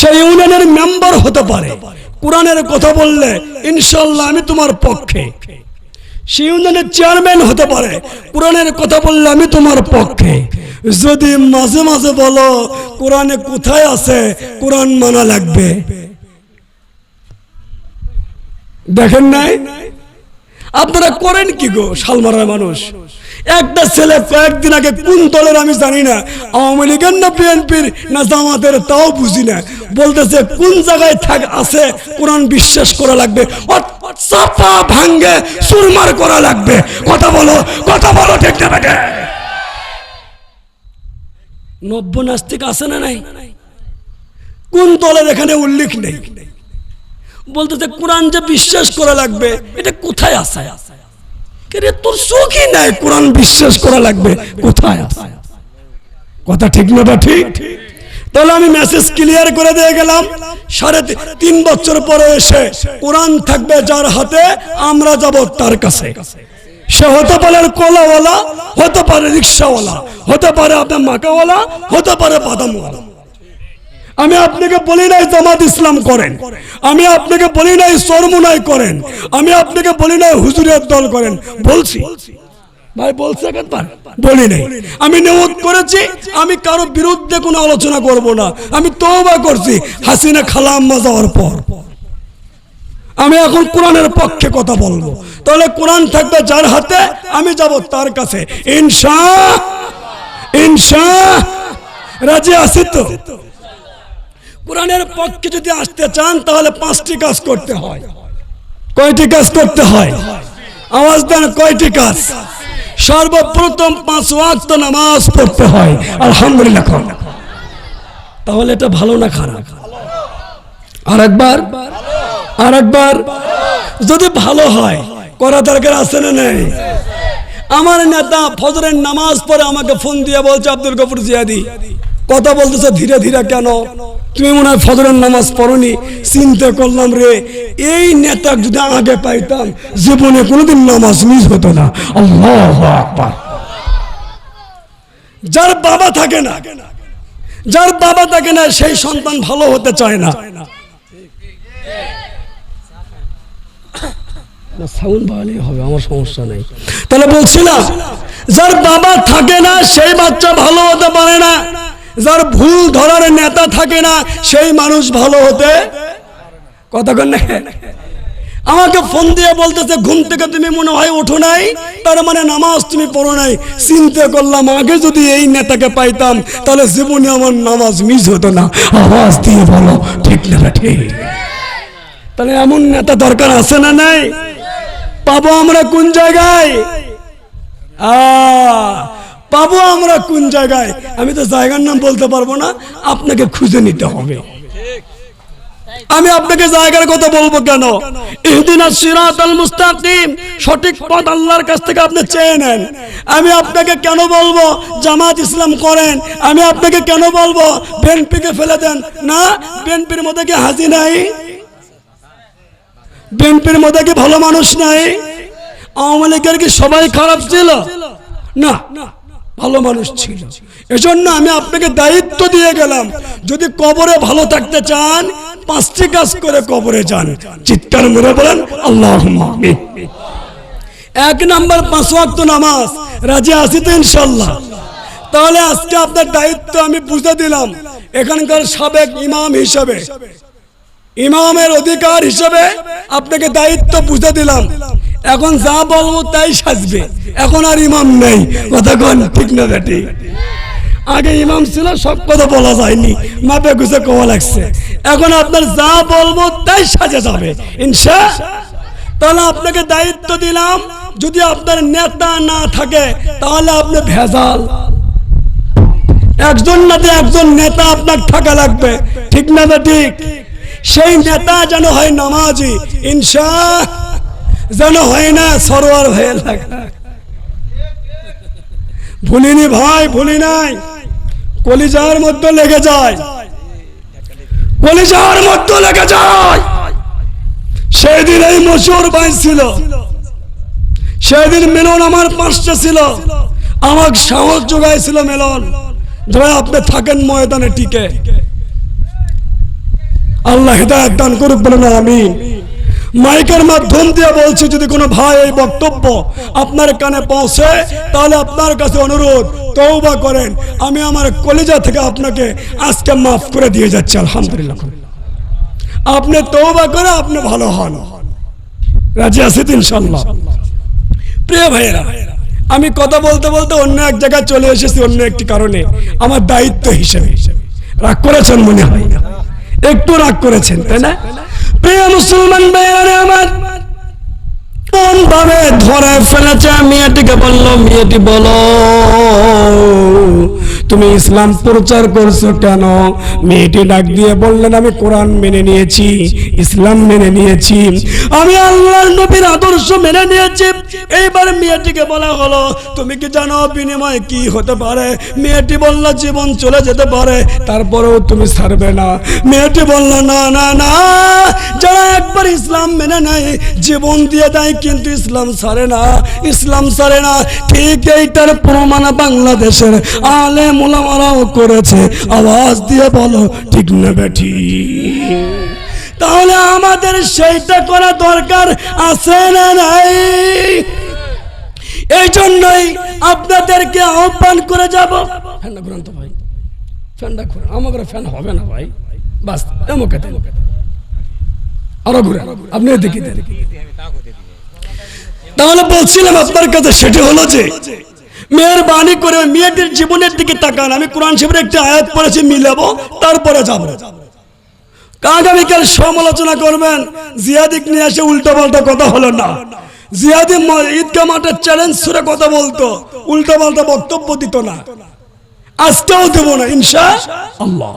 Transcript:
সেই ইউনিয়নের মেম্বার হতে পারে। কোরআনের কথা বললে ইনশাল্লাহ আমি তোমার পক্ষে। সে ইউনিয়নের চেয়ারম্যান হতে পারে। কোরআনের কথা বললে আমি তোমার পক্ষে। যদি মাঝে মাঝে বলো, কোরআনে কোথায় আছে, কোরআন মানা লাগবে। দেখেন নাই? আপনারা করেন কি গো, শালমারার মানুষ? একটা ছেলে কয়েকদিন আগে কোন দলের আমি জানি না, আওয়ামী লীগের না বিএনপির না জামাতের, তাও বুঝি না। বলতেছে, কোন জায়গায় থাক আছে, কোরআন বিশ্বাস করা লাগবে। চাপা ভাঙ্গে সুরমার করা লাগবে। কথা বলো কথা বলো ঠিক না নব্য নাস্তিক আছে না নাই? কোন দলের এখানে উল্লেখ নেই? বলতেছে, কোরআন যে বিশ্বাস করা লাগবে, এটা কোথায় আছে? রে তোর চোখই নাই কোরআন বিশ্বাস করা লাগবে, কোথায় আছে? কথা ঠিক না বা ঠিক তাহলে আমি মেসেজ ক্লিয়ার করে দিয়ে গেলাম। সাড়ে তিন বছর পরে এসে কোরআন থাকবে যার হাতে আমরা যাব তার কাছে। সে হতে পারে কলাওয়ালা, হতে পারে রিক্সাওয়ালা, হতে পারে আপনার মাকাওয়ালা, হতে পারে বাদামওয়ালা। আমি আপনাকে বলি নাই জামাত ইসলাম করেন। আমি আপনাকে বলি নাই সরমুনাই করেন। আমি আপনাকে বলি নাই হুজুরের দল করেন। বলছি। ভাই, বলছে একবার। বলি নাই। আমি নিয়ত করেছি, আমি কারও বিরুদ্ধে কোনো আলোচনা করব না। আমি তওবা করছি, হাসিনা খালাম্মা যাওয়ার পর। আমি এখন কোরআনের পক্ষে কথা বলব। তাহলে কোরআন থাকবে যার হাতে, আমি যাব তার কাছে। ইনশা ইনশা। রাজি আছি তো? কোরআনের পক্ষে যদি আসতে চান, তাহলে পাঁচটি কাজ করতে হয়। কয়টি কাজ করতে হয়? আওয়াজ দেন, কয়টি কাজ? সর্বপ্রথম পাঁচ ওয়াক্ত নামাজ পড়তে হয়। আলহামদুলিল্লাহ। তাহলে এটা ভালো না খারাপ? আর একবার যদি ভালো হয়, করা দরকার আছে না নেই? আমার নেতা ফজরের নামাজ পরে আমাকে ফোন দিয়ে বলছে, আব্দুল গফুর জিয়াদি কথা বলতেছে ধীরে ধীরে কেন? তুমি মনে হয় ফজরের নামাজ পড়নি? চিন্তা করলাম রে, এই নেতা যদি আগে পাইতাম, জীবনে কোনোদিন নামাজ মিস হতো না। আল্লাহ যার বাবা থাকে না, যার বাবা থাকে না, সেই সন্তান ভালো হতে চায় না। হবে, আমার সমস্যা নেই। তাহলে বলছিলাম, যার বাবা থাকে না, সেই বাচ্চা ভালো হতে পারে না। যার ভুল ধরার নেতা থাকে না সেই মানুষ ভালো হতে কতক্ষণ আমাকে ফোন দিয়ে বলতেছে ঘুম থেকে তুমি মনে হয় ওঠো নাই তার মানে নামাজ তুমি পড়ো নাই। চিন্তা করলাম আগে যদি এই নেতাকে পাইতাম তাহলে জীবনে আমার নামাজ মিস হতো না। আওয়াজ দিয়ে বলো ঠিক না ঠিক। তাহলে এমন নেতা দরকার আছে না নাই? পাবো আমরা কোন জায়গায়? আহ, পাবো আমরা কোন জায়গায়? আমি তো জায়গার নাম বলতে পারব না, আপনাকে খুঁজে নিতে হবে। আমি আপনাকে জায়গার কথা বলব কেন? ইহদিনা সিরাতাল মুস্তাকিম, সঠিক পথ আল্লাহর কাছ থেকে আপনি চেয়ে নেন। আমি আপনাকে কেন বলব জামাত ইসলাম করেন? আমি আপনাকে কেন বলব বিএনপিকে ফেলে দেন? না, বিএনপির মধ্যে কি হাজি নাই? বিএনপির মধ্যে কি ভালো মানুষ নাই? আওয়ামী লীগের কি সবাই খারাপ ছিল? না ভালো মানুষ ছিল। এজন্য আমি আপনাকে দায়িত্ব দিয়ে গেলাম, যদি কবরে ভালো থাকতে চান, পাঁচটি কাজ করে কবরে যান। চিৎকার মেরে বলেন আল্লাহ এক নাম্বার পাঁচ ওয়াক্ত নামাজ, রাজি আছি তো ইনশাল্লাহ তাহলে আজকে আপনার দায়িত্ব আমি বুঝে দিলাম, এখানকার সাবেক ইমাম হিসাবে। ইমামের অধিকার হিসেবে আপনাকে দায়িত্ব বুঝে দিলাম। এখন যা বলব তাই সাজবে। এখন আর ইমাম নেই। কথা কন, ঠিক না বেটি? আগে ইমাম ছিল, সব কথা বলা যায়নি। মাপে গুছে কওয়া লাগছে। এখন আপনার যা বলব তাই সাজে যাবে। ইনশা তাহলে আপনাকে দায়িত্ব দিলাম, যদি আপনার নেতা না থাকে, তাহলে আপনি ভেজাল। একজন না একজন নেতা আপনার থাকা লাগবে। ঠিক না বে ঠিক সেই নেতা যেন হয় নামাজি। ইনশা যেন হয় না সরোয়ার হয়ে লাগা। ভুলিনি ভাই, ভুলি নাই। কলিজার মধ্যে লেগে যায়। কলিজার মধ্যে লেগে যায়। সেদিন এই মশুর বাইছিল সেদিন মিলন আমার পাঁচটা ছিল। আমার সাহস যোগাইছিল মেলন। ভাই আপনি থাকেন ময়দানে টিকে। আল্লাহ হেদায়ত দান করুক বলেন আমি মাইকের মাধ্যম দিয়ে বলছি, যদি কোনো ভাই এই বক্তব্য আপনার কানে পৌঁছে, তাহলে আপনার কাছে অনুরোধ তৌবা করেন। আমি আমার কলেজা থেকে আপনাকে আজকে মাফ করে দিয়ে যাচ্ছি, আলহামদুলিল্লাহ। আপনি তৌবা করে আপনি ভালো হন। রাজি আছি ইনশাল্লাহ প্রিয় ভাইয়েরা, আমি কথা বলতে বলতে অন্য এক জায়গায় চলে এসেছি, অন্য একটি কারণে। আমার দায়িত্ব হিসেবে। রাগ করেছেন মনে হয় না। একটু রাগ করেছেন, তাই না? প্রিয় মুসলমান ভাইয়ারে আমার ভাবে ধরে ফেলেছে? মেয়েটিকে বলল, মেয়েটি বলো, তুমি ইসলাম প্রচার করছ কেন? মেয়েটি ডাক দিয়ে বললেন, আমি কোরআন মেনে নিয়েছি, ইসলাম মেনে নিয়েছি। আমি আল্লাহর নবীর আদর্শ মেনে নিয়েছি। এইবার মেয়েটিকে বলা হলো, তুমি কি জানো বিনিময়ে কি হতে পারে? মেয়েটি বলল, জীবন চলে যেতে পারে, তারপরেও তুমি ছাড়বে না। মেয়েটি বলল, না না না, যারা একবার ইসলাম মেনে নেয়, জীবন দিয়ে দেয় কিন্তু ইসলাম ছাড়ে না, ইসলাম ছাড়ে না। ঠিক এইটার প্রমাণ বাংলাদেশের আলে মোলামারাও করেছে। আওয়াজ দিয়ে বলো, ঠিক না বেঠি? তাহলে আমাদের সেইটা করা দরকার আছে না নাই? এই জন্যই আপনাদেরকে আহ্বান করে যাব। ফ্যানটা ঘুরান তো ভাই। ফ্যানটা ঘুরান। আমার ফ্যান হবে না ভাই। বাস এমকে আরও ঘুরে আপনি দেখি দেখি তাহলে বলছিলাম আপনার কাছে, সেটি হলো যে, মেয়ের বাণী করে মেয়েটির জীবনের দিকে তাকান। আমি কোরআন শিবের একটি আয়াত পড়েছি, মিলাবো, তারপরে যাব। আগামীকাল সমালোচনা করবেন জিয়াদিক নিয়ে এসে উল্টো পাল্টা কথা হলো না। জিয়াদি ঈদগাহ মাঠের চ্যালেঞ্জ সুরে কথা বলতো উল্টো পাল্টা বক্তব্য দিত না। আজকেও দেবো না, ইনশা আল্লাহ।